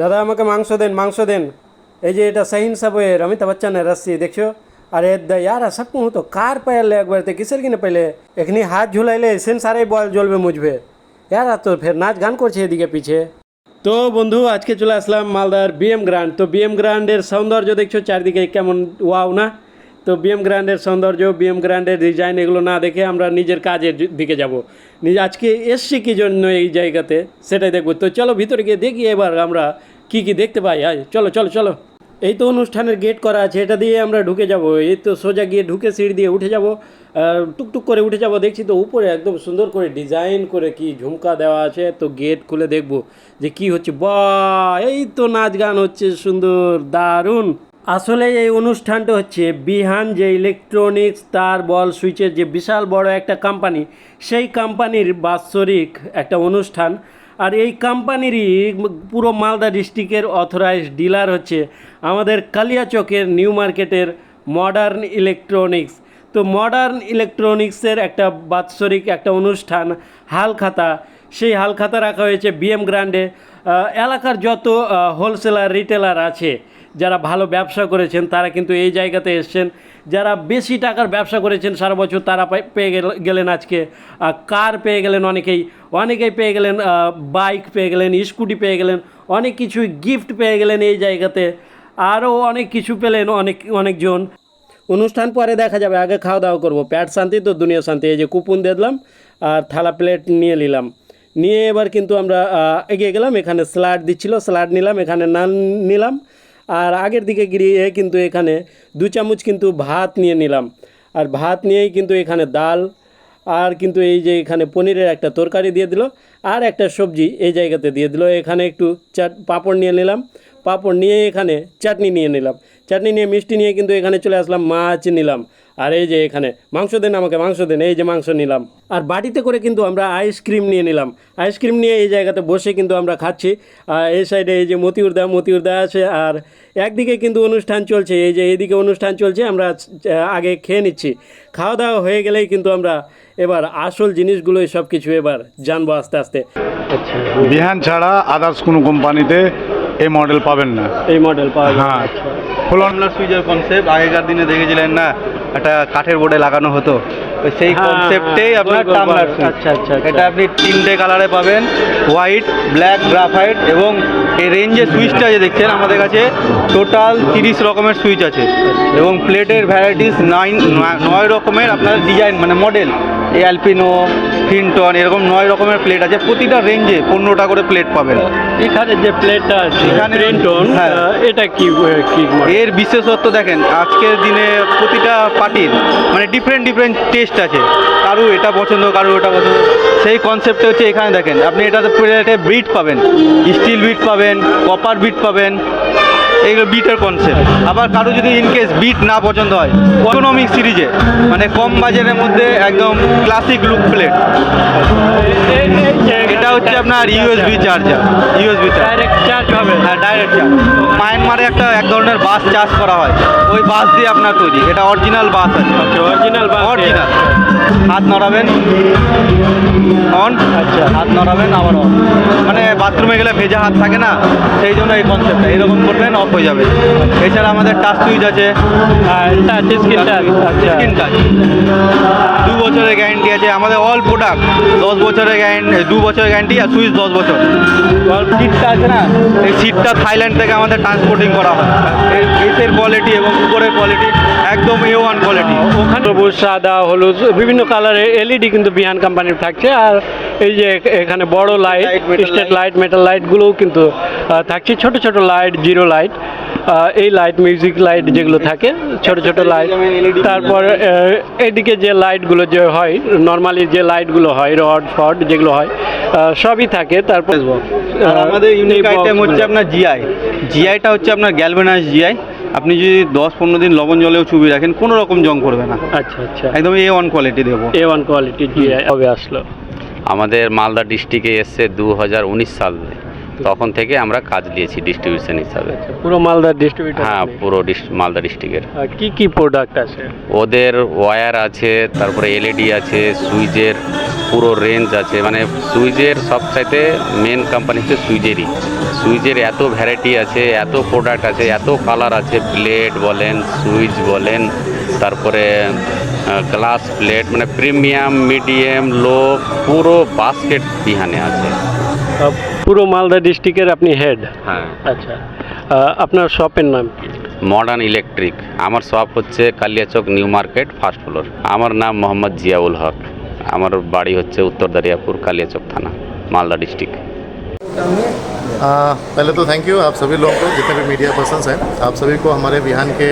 দাদা, আমাকে মাংস দেন মাংস দেন। এই যে এটা সাহিন সাবয়ের অমিতাভ বচ্চনের রাশি দেখছ? আরে ইয়ার সব তো কার পাইলে একবার তে কিসের কিনে পাইলে? এখানে হাত ঝুলাইলে সেন সারাই বল জ্বলবে, মুজবে। ইয়ার তো ফের নাচ গান করছে এদিকে পিছে। তো বন্ধু, আজকে চলে আসলাম মালদার বিএম গ্রান্ড। তো বিএম গ্রান্ডের সৌন্দর্য দেখছ, চারদিকে কেমন ওয়াও না? তো বিএম গ্র্যান্ডের সৌন্দর্য, বিএম গ্র্যান্ডের ডিজাইন এগুলো না দেখে আমরা নিজের কাজের দিকে যাব। আজকে এসছি কী জন্য এই জায়গাতে? সেটাই দেখব। তো চলো ভিতরে গিয়ে দেখি, এবার আমরা কি কি দেখতে পাই? আয়, চলো চলো চলো। এই তো অনুষ্ঠানের গেট করা আছে, এটা দিয়ে আমরা ঢুকে যাব। এই তো সোজা গিয়ে ঢুকে সিঁড়ি দিয়ে উঠে যাব। টুকটুক করে উঠে যাব, দেখছি তো উপরে একদম সুন্দর করে ডিজাইন করে কি ঝুমকা দেওয়া আছে। তো গেট খুলে দেখব যে কি হচ্ছে। বা, এই তো নাচ গান হচ্ছে সুন্দর, দারুণ। আসলে এই অনুষ্ঠানটা হচ্ছে বিহান যে ইলেকট্রনিক্স তার বল সুইচের যে বিশাল বড় একটা কোম্পানি সেই কোম্পানির বাৎসরিক একটা অনুষ্ঠান। আর এই কোম্পানিরই পুরো মালদা ডিস্ট্রিক্টের অথরাইজড ডিলার হচ্ছে আমাদের কালিয়াচকের নিউ মার্কেটের মডার্ন ইলেকট্রনিক্স তো মডার্ন ইলেকট্রনিক্সের একটা বাৎসরিক একটা অনুষ্ঠান, হালখাতা। সেই হালখাতা রাখা হয়েছে বিএম গ্র্যান্ডে এলাকার যত হোলসেলার রিটেলার আছে যারা ভালো ব্যবসা করেছেন, তারা কিন্তু এই জায়গাতে এসছেন। যারা বেশি টাকার ব্যবসা করেছেন, সারা বছর তারা পেয়ে গেল- গেলেন আজকে। কার পেয়ে গেলেন অনেকেই? অনেকেই পেয়ে গেলেন বাইক পেয়ে গেলেন, স্কুটি পেয়ে গেলেন, অনেক কিছুই গিফট পেয়ে গেলেন এই জায়গাতে। আরও অনেক কিছু পেলেন অনেক, অনেকজন। অনুষ্ঠান পরে দেখা যাবে, আগে খাওয়া দাওয়া করব। প্যাট শান্তি তো, দুনিয়া শান্তি। এই যে কুপন দিয়ে দিলাম আর থালা প্লেট নিয়ে নিলাম। নিয়ে এবার কিন্তু আমরা এগিয়ে গেলাম, এখানে স্যালাড দিচ্ছিল স্যালাড নিলাম, এখানে নান নিলাম। আর আগের দিকে গিয়ে কিন্তু এখানে দু চামচ কিন্তু ভাত নিয়ে নিলাম। আর ভাত নিয়েই কিন্তু এখানে ডাল আর কিন্তু এই যে এখানে পনিরের একটা তরকারি দিয়ে দিল আর একটা সবজি এই জায়গাতে দিয়ে দিল। এখানে একটু চাট, পাঁপড় নিয়ে নিলাম। পাঁপড় নিয়ে এখানে চাটনি নিয়ে নিলাম। চাটনি নিয়ে মিষ্টি নিয়ে কিন্তু এখানে চলে আসলাম, মাছ নিলাম। আর এই যে এখানে মাংস দেন আমাকে মাংস দেন এই যে মাংস নিলাম। আর বাটিতে করে কিন্তু আমরা আইসক্রিম নিয়ে নিলাম। আইসক্রিম নিয়ে এই জায়গাতে বসে কিন্তু আমরা খাচ্ছি। আর এই সাইডে এই যে মতিউরদা মতিউরদা আছে। আর একদিকে কিন্তু অনুষ্ঠান চলছে এই যে এইদিকে অনুষ্ঠান চলছে আমরা আগে খেয়ে নিচ্ছি। খাওয়া দাওয়া হয়ে গেলেই কিন্তু আমরা এবার আসল জিনিসগুলোই সব কিছু এবার জানব আস্তে আস্তে। আচ্ছা বিহান ছাড়া আদার্স কোনো কোম্পানিতে এই মডেল পাবেন না। এই মডেল পাওয়া যায় হ্যাঁ। ফুল সুইচের কনসেপ্ট আগেকার দিনে দেখেছিলেন না? একটা কাঠের বোর্ডে লাগানো হতো। তো সেই কনসেপ্টেই আপনার টামলার আচ্ছা, আচ্ছা। এটা আপনি তিনটে কালারে পাবেন হোয়াইট ব্ল্যাক গ্রাফাইট এবং এই রেঞ্জের সুইচটা যে দেখছেন আমাদের কাছে টোটাল তিরিশ রকমের সুইচ আছে। এবং প্লেটের ভ্যারাইটিস নাইন নয় রকমের আপনার ডিজাইন মানে মডেল এই অ্যালপিনো ফিনটন এরকম নয় রকমের প্লেট আছে। প্রতিটা রেঞ্জে পনেরোটা করে প্লেট পাবেন। এখানে যে প্লেটটা আছে এখানে- প্রিন্টন হ্যাঁ। এটা কি এর বিশেষত্ব দেখেন আজকের দিনে প্রতিটা পার্টির মানে ডিফারেন্ট ডিফারেন্ট টেস্ট আছে। কারু এটা পছন্দ কারু এটা পছন্দ। সেই কনসেপ্টে হচ্ছে এখানে দেখেন আপনি এটাতে প্লেটে বিট পাবেন। স্টিল বিট পাবেন কপার বিট পাবেন এইগুলো বিটের কনসেপ্ট আবার কারও যদি ইনকেস বিট না পছন্দ হয় ইকোনমিক সিরিজে মানে কম বাজারের মধ্যে একদম ক্লাসিক লুক প্লেট এটা হচ্ছে আপনার USB charger USB charger direct charge হবে। হ্যাঁ ডাইরেক্ট চার্জ মায়ানমারে একটা এক ধরনের বাস চাষ করা হয়। ওই বাস দিয়ে আপনার তৈরি। এটা অরিজিনাল বাস আছে। অরিজিনাল বাস অরিজিনাল হাত নড়াবেন। অন আচ্ছা। হাত নড়াবেন আবার অন মানে বাথরুমে গেলে ভেজা হাত থাকে না সেই জন্য এই কনসেপ্টটা এরকম করবেন অফ হয়ে যাবে। এছাড়া আমাদের টাচ সুইচ আছে। টাচ স্ক্রিন টাচ আচ্ছা স্ক্রিন টাচ দু বছরের গ্যারেন্টি আছে। আমাদের অল প্রোডাক্ট দশ বছরের গ্যারেন্টি দু বছরের গ্যারেন্টি আর সুইচ দশ বছর। সিটটা আছে না? এই সিটটা থাইল্যান্ড থেকে আমাদের ট্রান্সপোর্টিং করা হয়। বেসের কোয়ালিটি এবং উপরের কোয়ালিটি একদম এ ওয়ান কোয়ালিটি ওখানে সবুজ সাদা হলুদ বিভিন্ন কালারের এলইডি কিন্তু বিহান কোম্পানির থাকছে। আর এই যে এখানে বড় লাইট স্টেট লাইট মেটাল লাইটগুলোও কিন্তু থাকছে। ছোট ছোট লাইট জিরো লাইট এই লাইট মিউজিক লাইট যেগুলো থাকে ছোট ছোট লাইট তারপর এদিকে যে লাইটগুলো যে হয় নর্মালি যে লাইটগুলো হয় রড ফড যেগুলো হয় সবই থাকে। তারপর আমাদের ইউনিক আইটেম হচ্ছে আপনার জিআই জিআইটা হচ্ছে আপনার গ্যালভেনাইজ জিআই আপনি যদি দশ পনেরো দিন লবণ জলেও চুবি রাখেন কোনো রকম জং করবে না। আচ্ছা আচ্ছা। একদম এ ওয়ান কোয়ালিটি দেবো। এ ওয়ান কোয়ালিটি জিআই কবে আসলো। আমাদের মালদা ডিস্ট্রিক্টে এসছে দু হাজার উনিশ সালে। তখন থেকে আমরা কাজ দিয়েছি ডিস্ট্রিবিউশন হিসাবে। পুরো মালদার ডিস্ট্রিবিউটর হ্যাঁ পুরো ডিস- মালদা ডিস্ট্রিক্টের কি কি প্রোডাক্ট আছে? ওদের ওয়্যার আছে তারপরে এলইডি আছে সুইচের পুরো রেঞ্জ আছে। মানে সুইচের সবচাইতে মেন কোম্পানি হচ্ছে সুইচেরই সুইচের এত ভ্যারাইটি আছে এত প্রোডাক্ট আছে এত কালার আছে। প্লেট বলেন সুইচ বলেন তারপরে গ্লাস প্লেট মানে প্রিমিয়াম মিডিয়াম লো পুরো বাস্কেট বিহানে আছে। পুরো মালদা ডিস্ট্রিক্টের আপনি হেড হ্যাঁ আচ্ছা আহ, আপনার শপের নাম কি মডার্ন ইলেকট্রিক আমার শপ হচ্ছে Kaliachak new market first floor আমার নাম মোহাম্মদ জিয়াউল হক আমার বাড়ি হচ্ছে উত্তর দারিয়াপুর কালিয়াচক থানা মালদা ডিস্ট্রিক্ট आ, पहले तो थैंक यू आप सभी लोगों को जितने भी मीडिया पर्सनस हैं आप सभी को हमारे बिहान के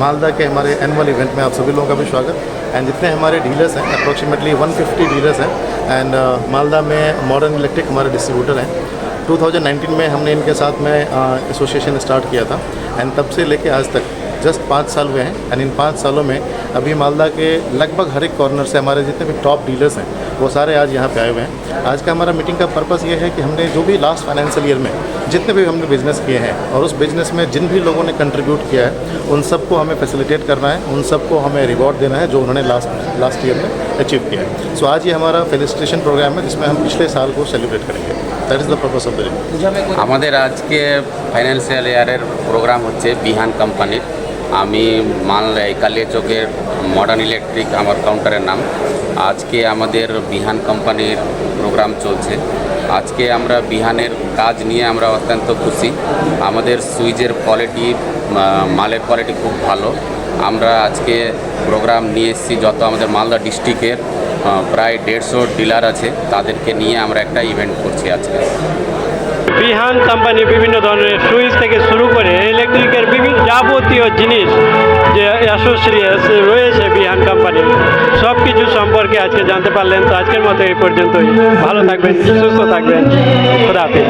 मालदा के हमारे एनुअल इवेंट में आप सभी लोगों का भी स्वागत एंड जितने हमारे डीलर्स हैं अप्रोक्सीमेटली 150 डीलर्स हैं एंड मालदा में मॉडर्न इलेक्ट्रिक हमारे डिस्ट्रीब्यूटर हैं। 2019 में हमने इनके साथ में एसोसिएशन स्टार्ट किया था। एंड तब से लेके आज तक जस्ट पाँच साल हुए हैं एंड इन पाँच सालों में अभी मालदा के लगभग हर एक कॉर्नर से हमारे जितने भी टॉप डीलर्स हैं वो सारे आज यहाँ पे आए हुए हैं आज का हमारा मीटिंग का पर्पस ये है कि हमने जो भी लास्ट फाइनेंशियल ईयर में जितने भी हमने बिजनेस किए हैं और उस बिजनेस में जिन भी लोगों ने कंट्रीब्यूट किया है उन सबको हमें फैसिलिटेट करना है उन सबको हमें रिवॉर्ड देना है जो उन्होंने लास्ट लास्ट ईयर में अचीव किया है सो आज ये हमारा फेलिसिटेशन प्रोग्राम है जिसमें हम पिछले साल को सेलिब्रेट करेंगे that is the purpose of the আমাদের আজকে ফাইন্যান্সিয়াল ইয়ারের প্রোগ্রাম হচ্ছে বিহান কোম্পানির আমি মালদা এই কালিয়াচকের মডার্ন ইলেকট্রিক, আমার কাউন্টারের নাম। আজকে আমাদের বিহান কোম্পানির প্রোগ্রাম চলছে। আজকে আমরা বিহানের কাজ নিয়ে আমরা অত্যন্ত খুশি। আমাদের সুইচের কোয়ালিটি মালের কোয়ালিটি খুব ভালো। আমরা আজকে প্রোগ্রাম নিয়ে এসেছি যত আমাদের মালদা ডিস্ট্রিক্টের প্রায় দেড়শো ডিলার আছে। তাদেরকে নিয়ে আমরা একটা ইভেন্ট করছি আজকে। বিহান কোম্পানি বিভিন্ন ধরনের সুইচ থেকে শুরু যাবতীয় জিনিস যে অ্যাসোসিয়েস রয়েছে বিহান কোম্পানি সব কিছু সম্পর্কে আজকে জানতে পারলেন। তো আজকের মতো এই পর্যন্তই। ভালো থাকবেন, সুস্থ থাকবেন। হাফেজ।